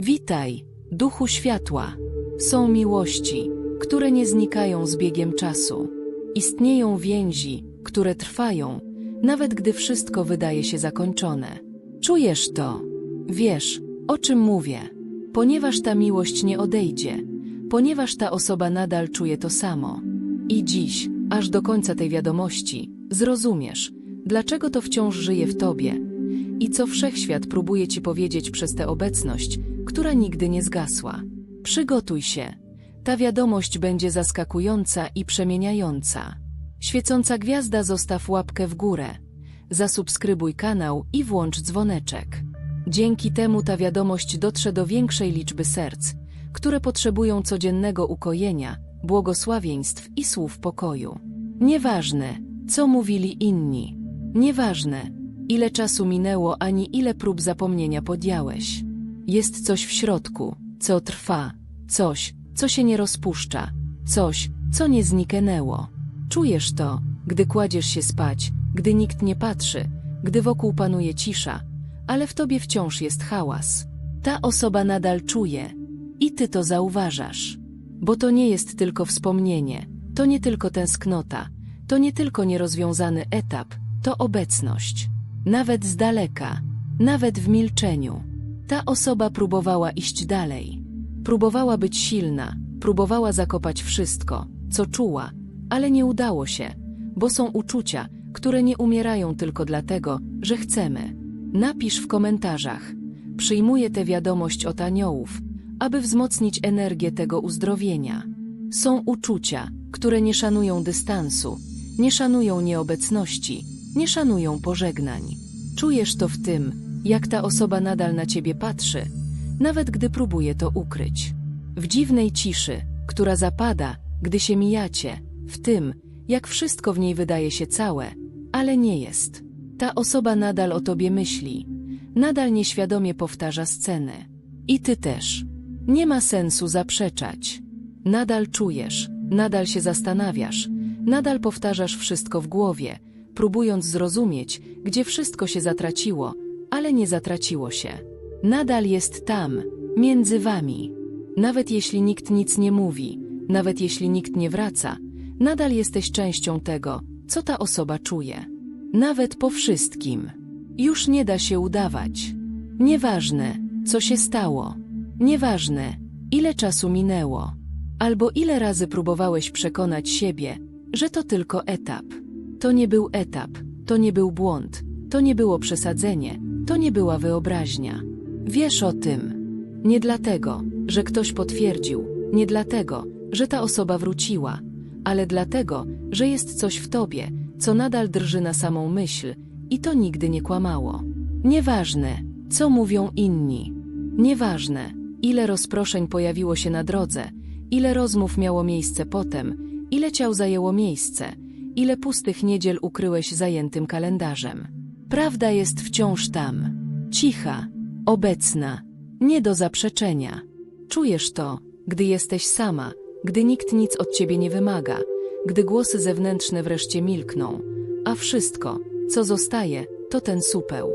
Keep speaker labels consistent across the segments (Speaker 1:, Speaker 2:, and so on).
Speaker 1: Witaj, duchu światła. Są miłości, które nie znikają z biegiem czasu. Istnieją więzi, które trwają, nawet gdy wszystko wydaje się zakończone. Czujesz to. Wiesz, o czym mówię. Ponieważ ta miłość nie odejdzie, ponieważ ta osoba nadal czuje to samo. I dziś, aż do końca tej wiadomości, zrozumiesz, dlaczego to wciąż żyje w tobie i co wszechświat próbuje ci powiedzieć przez tę obecność, która nigdy nie zgasła. Przygotuj się. Ta wiadomość będzie zaskakująca i przemieniająca. Świecąca gwiazda zostaw łapkę w górę. Zasubskrybuj kanał i włącz dzwoneczek. Dzięki temu ta wiadomość dotrze do większej liczby serc, które potrzebują codziennego ukojenia, błogosławieństw i słów pokoju. Nieważne, co mówili inni. Nieważne, ile czasu minęło ani ile prób zapomnienia podjąłeś. Jest coś w środku, co trwa, coś, co się nie rozpuszcza, coś, co nie zniknęło. Czujesz to, gdy kładziesz się spać, gdy nikt nie patrzy, gdy wokół panuje cisza, ale w tobie wciąż jest hałas. Ta osoba nadal czuje i ty to zauważasz. Bo to nie jest tylko wspomnienie, to nie tylko tęsknota, to nie tylko nierozwiązany etap, to obecność. Nawet z daleka, nawet w milczeniu. Ta osoba próbowała iść dalej. Próbowała być silna, próbowała zakopać wszystko, co czuła, ale nie udało się, bo są uczucia, które nie umierają tylko dlatego, że chcemy. Napisz w komentarzach. Przyjmuję tę wiadomość od aniołów, aby wzmocnić energię tego uzdrowienia. Są uczucia, które nie szanują dystansu, nie szanują nieobecności, nie szanują pożegnań. Czujesz to w tym, jak ta osoba nadal na ciebie patrzy, nawet gdy próbuje to ukryć. W dziwnej ciszy, która zapada, gdy się mijacie, w tym, jak wszystko w niej wydaje się całe, ale nie jest. Ta osoba nadal o tobie myśli, nadal nieświadomie powtarza scenę. I ty też. Nie ma sensu zaprzeczać. Nadal czujesz, nadal się zastanawiasz, nadal powtarzasz wszystko w głowie, próbując zrozumieć, gdzie wszystko się zatraciło, ale nie zatraciło się. Nadal jest tam, między wami. Nawet jeśli nikt nic nie mówi, nawet jeśli nikt nie wraca, nadal jesteś częścią tego, co ta osoba czuje. Nawet po wszystkim. Już nie da się udawać. Nieważne, co się stało. Nieważne, ile czasu minęło. Albo ile razy próbowałeś przekonać siebie, że to tylko etap. To nie był etap, to nie był błąd, to nie było przesadzenie, to nie była wyobraźnia. Wiesz o tym. Nie dlatego, że ktoś potwierdził, nie dlatego, że ta osoba wróciła, ale dlatego, że jest coś w tobie, co nadal drży na samą myśl i to nigdy nie kłamało. Nieważne, co mówią inni. Nieważne, ile rozproszeń pojawiło się na drodze, ile rozmów miało miejsce potem, ile ciał zajęło miejsce, ile pustych niedziel ukryłeś zajętym kalendarzem. Prawda jest wciąż tam, cicha, obecna, nie do zaprzeczenia. Czujesz to, gdy jesteś sama, gdy nikt nic od ciebie nie wymaga, gdy głosy zewnętrzne wreszcie milkną, a wszystko, co zostaje, to ten supeł.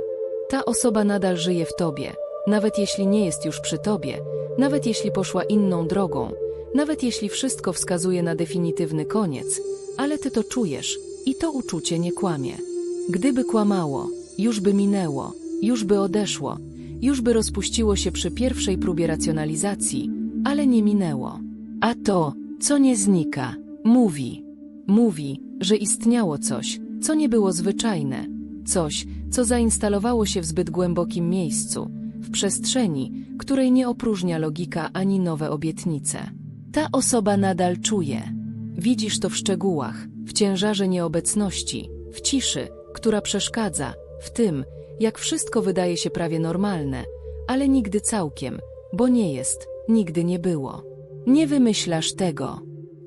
Speaker 1: Ta osoba nadal żyje w tobie, nawet jeśli nie jest już przy tobie, nawet jeśli poszła inną drogą, nawet jeśli wszystko wskazuje na definitywny koniec, ale ty to czujesz i to uczucie nie kłamie. Gdyby kłamało, już by minęło, już by odeszło, już by rozpuściło się przy pierwszej próbie racjonalizacji, ale nie minęło. A to, co nie znika, mówi. Mówi, że istniało coś, co nie było zwyczajne, coś, co zainstalowało się w zbyt głębokim miejscu, w przestrzeni, której nie opróżnia logika ani nowe obietnice. Ta osoba nadal czuje. Widzisz to w szczegółach, w ciężarze nieobecności, w ciszy, która przeszkadza, w tym, jak wszystko wydaje się prawie normalne, ale nigdy całkiem, bo nie jest, nigdy nie było. Nie wymyślasz tego.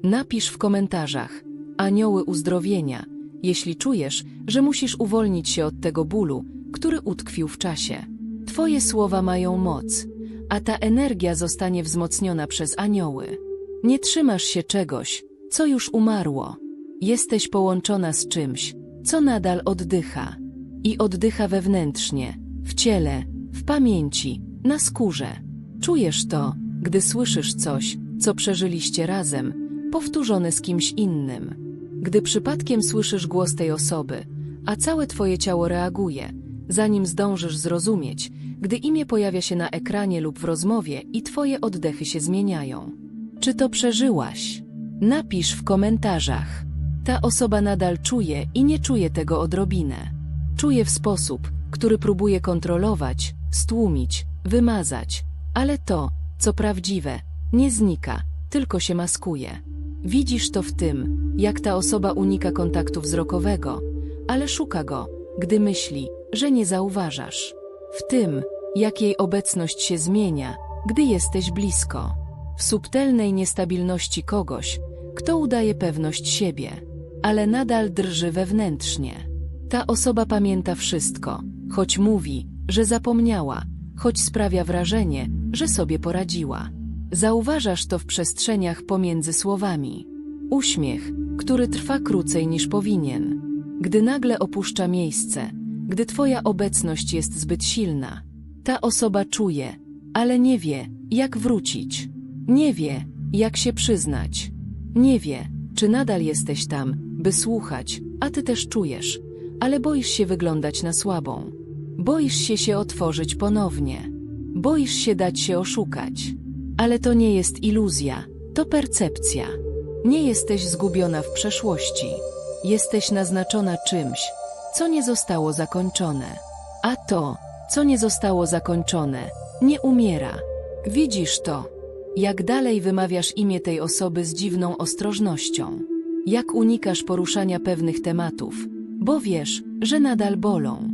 Speaker 1: Napisz w komentarzach anioły uzdrowienia, jeśli czujesz, że musisz uwolnić się od tego bólu, który utkwił w czasie. Twoje słowa mają moc, a ta energia zostanie wzmocniona przez anioły. Nie trzymasz się czegoś, co już umarło. Jesteś połączona z czymś, co nadal oddycha. I oddycha wewnętrznie, w ciele, w pamięci, na skórze. Czujesz to, gdy słyszysz coś, co przeżyliście razem, powtórzone z kimś innym. Gdy przypadkiem słyszysz głos tej osoby, a całe twoje ciało reaguje, zanim zdążysz zrozumieć, gdy imię pojawia się na ekranie lub w rozmowie i twoje oddechy się zmieniają. Czy to przeżyłaś? Napisz w komentarzach. Ta osoba nadal czuje i nie czuje tego odrobinę. Czuje w sposób, który próbuje kontrolować, stłumić, wymazać, ale to, co prawdziwe, nie znika, tylko się maskuje. Widzisz to w tym, jak ta osoba unika kontaktu wzrokowego, ale szuka go, gdy myśli, że nie zauważasz. W tym, jak jej obecność się zmienia, gdy jesteś blisko. W subtelnej niestabilności kogoś, kto udaje pewność siebie, ale nadal drży wewnętrznie. Ta osoba pamięta wszystko, choć mówi, że zapomniała, choć sprawia wrażenie, że sobie poradziła. Zauważasz to w przestrzeniach pomiędzy słowami. Uśmiech, który trwa krócej niż powinien. Gdy nagle opuszcza miejsce, gdy twoja obecność jest zbyt silna, ta osoba czuje, ale nie wie, jak wrócić. Nie wie, jak się przyznać. Nie wie, czy nadal jesteś tam, by słuchać, a ty też czujesz, ale boisz się wyglądać na słabą. Boisz się się otworzyć ponownie. Boisz się dać się oszukać. Ale to nie jest iluzja, to percepcja. Nie jesteś zgubiona w przeszłości. Jesteś naznaczona czymś, co nie zostało zakończone. A to, co nie zostało zakończone, nie umiera. Widzisz to, jak dalej wymawiasz imię tej osoby z dziwną ostrożnością. Jak unikasz poruszania pewnych tematów, bo wiesz, że nadal bolą.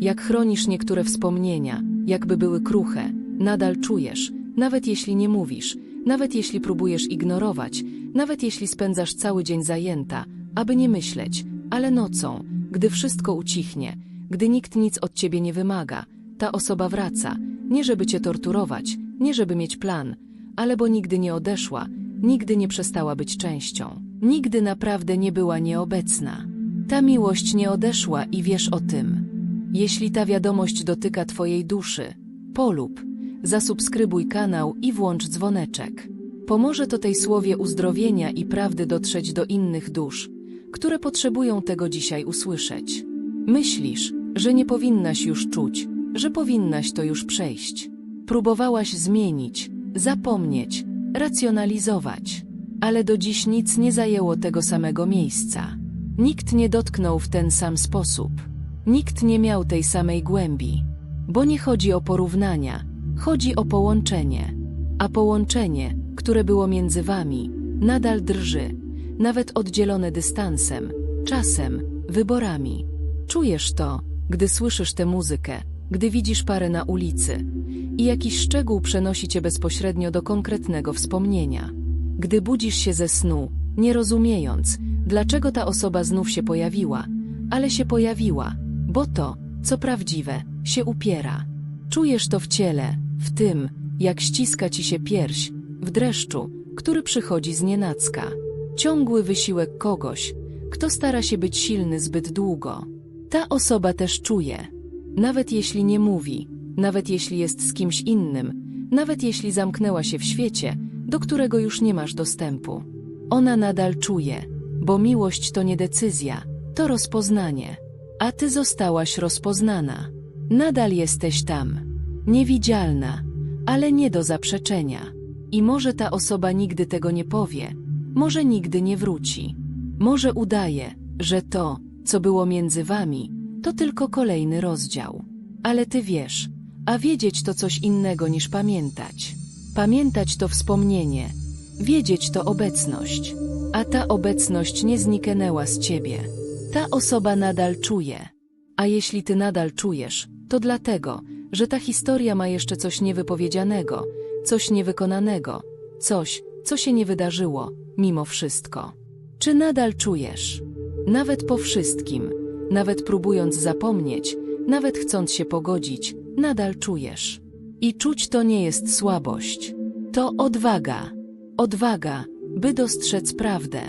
Speaker 1: Jak chronisz niektóre wspomnienia, jakby były kruche, nadal czujesz, nawet jeśli nie mówisz, nawet jeśli próbujesz ignorować, nawet jeśli spędzasz cały dzień zajęta, aby nie myśleć, ale nocą, gdy wszystko ucichnie, gdy nikt nic od ciebie nie wymaga, ta osoba wraca, nie żeby cię torturować, nie żeby mieć plan, ale bo nigdy nie odeszła, nigdy nie przestała być częścią, nigdy naprawdę nie była nieobecna. Ta miłość nie odeszła i wiesz o tym. Jeśli ta wiadomość dotyka Twojej duszy, polub, zasubskrybuj kanał i włącz dzwoneczek. Pomoże to tej słowie uzdrowienia i prawdy dotrzeć do innych dusz, które potrzebują tego dzisiaj usłyszeć. Myślisz, że nie powinnaś już czuć, że powinnaś to już przejść. Próbowałaś zmienić, zapomnieć, racjonalizować, ale do dziś nic nie zajęło tego samego miejsca. Nikt nie dotknął w ten sam sposób. Nikt nie miał tej samej głębi. Bo nie chodzi o porównania, chodzi o połączenie. A połączenie, które było między wami, nadal drży, nawet oddzielone dystansem, czasem, wyborami. Czujesz to, gdy słyszysz tę muzykę, gdy widzisz parę na ulicy i jakiś szczegół przenosi cię bezpośrednio do konkretnego wspomnienia. Gdy budzisz się ze snu, nie rozumiejąc, dlaczego ta osoba znów się pojawiła, ale się pojawiła, bo to, co prawdziwe, się upiera. Czujesz to w ciele, w tym, jak ściska ci się pierś, w dreszczu, który przychodzi z nienacka. Ciągły wysiłek kogoś, kto stara się być silny zbyt długo. Ta osoba też czuje, nawet jeśli nie mówi, nawet jeśli jest z kimś innym, nawet jeśli zamknęła się w świecie, do którego już nie masz dostępu. Ona nadal czuje, bo miłość to nie decyzja, to rozpoznanie. A ty zostałaś rozpoznana. Nadal jesteś tam. Niewidzialna, ale nie do zaprzeczenia. I może ta osoba nigdy tego nie powie, może nigdy nie wróci. Może udaje, że to, co było między wami, to tylko kolejny rozdział. Ale ty wiesz, a wiedzieć to coś innego niż pamiętać. Pamiętać to wspomnienie, wiedzieć to obecność, a ta obecność nie zniknęła z ciebie. Ta osoba nadal czuje. A jeśli ty nadal czujesz, to dlatego, że ta historia ma jeszcze coś niewypowiedzianego, coś niewykonanego, coś, co się nie wydarzyło, mimo wszystko. Czy nadal czujesz? Nawet po wszystkim, nawet próbując zapomnieć, nawet chcąc się pogodzić, nadal czujesz. I czuć to nie jest słabość. To odwaga. Odwaga, by dostrzec prawdę.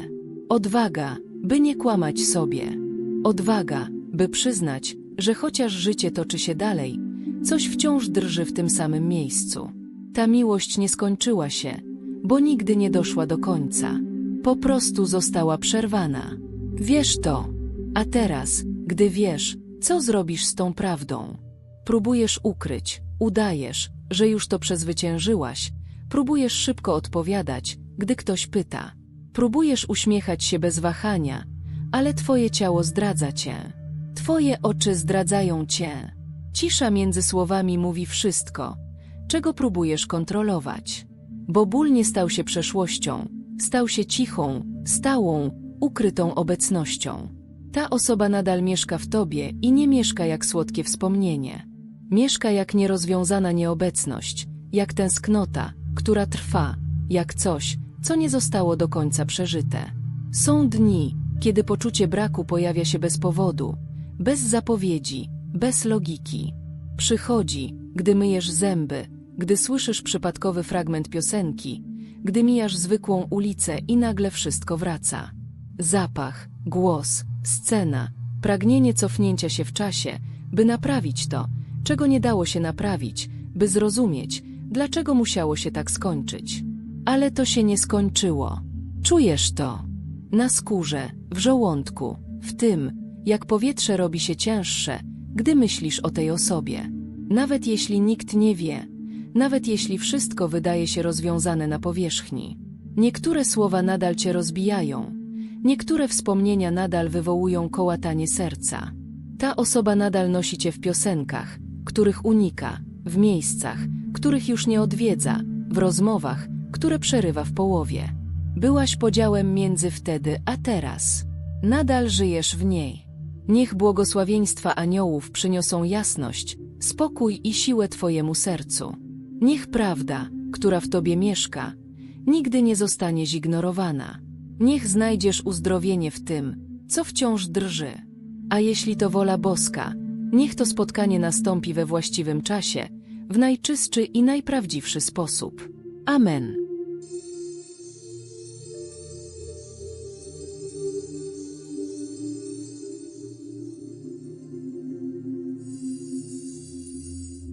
Speaker 1: Odwaga, by nie kłamać sobie. Odwaga, by przyznać, że chociaż życie toczy się dalej, coś wciąż drży w tym samym miejscu. ta miłość nie skończyła się, bo nigdy nie doszła do końca. Po prostu została przerwana. Wiesz to. A teraz, gdy wiesz, co zrobisz z tą prawdą? Próbujesz ukryć, udajesz, że już to przezwyciężyłaś, próbujesz szybko odpowiadać, gdy ktoś pyta. Próbujesz uśmiechać się bez wahania, ale twoje ciało zdradza cię. Twoje oczy zdradzają cię. Cisza między słowami mówi wszystko, czego próbujesz kontrolować. Bo ból nie stał się przeszłością, stał się cichą, stałą, ukrytą obecnością. Ta osoba nadal mieszka w tobie i nie mieszka jak słodkie wspomnienie. Mieszka jak nierozwiązana nieobecność, jak tęsknota, która trwa, jak coś, co nie zostało do końca przeżyte. Są dni, kiedy poczucie braku pojawia się bez powodu, bez zapowiedzi, bez logiki. Przychodzi, gdy myjesz zęby, gdy słyszysz przypadkowy fragment piosenki, gdy mijasz zwykłą ulicę i nagle wszystko wraca. Zapach, głos, scena, pragnienie cofnięcia się w czasie, by naprawić to, czego nie dało się naprawić, by zrozumieć, dlaczego musiało się tak skończyć. Ale to się nie skończyło. Czujesz to. Na skórze, w żołądku, w tym, jak powietrze robi się cięższe, gdy myślisz o tej osobie. Nawet jeśli nikt nie wie, nawet jeśli wszystko wydaje się rozwiązane na powierzchni. Niektóre słowa nadal cię rozbijają, niektóre wspomnienia nadal wywołują kołatanie serca. Ta osoba nadal nosi cię w piosenkach, których unika, w miejscach, których już nie odwiedza, w rozmowach, które przerywa w połowie. Byłaś podziałem między wtedy a teraz. Nadal żyjesz w niej. Niech błogosławieństwa aniołów przyniosą jasność, spokój i siłę Twojemu sercu. Niech prawda, która w Tobie mieszka, nigdy nie zostanie zignorowana. Niech znajdziesz uzdrowienie w tym, co wciąż drży. A jeśli to wola boska, niech to spotkanie nastąpi we właściwym czasie, w najczystszy i najprawdziwszy sposób. Amen.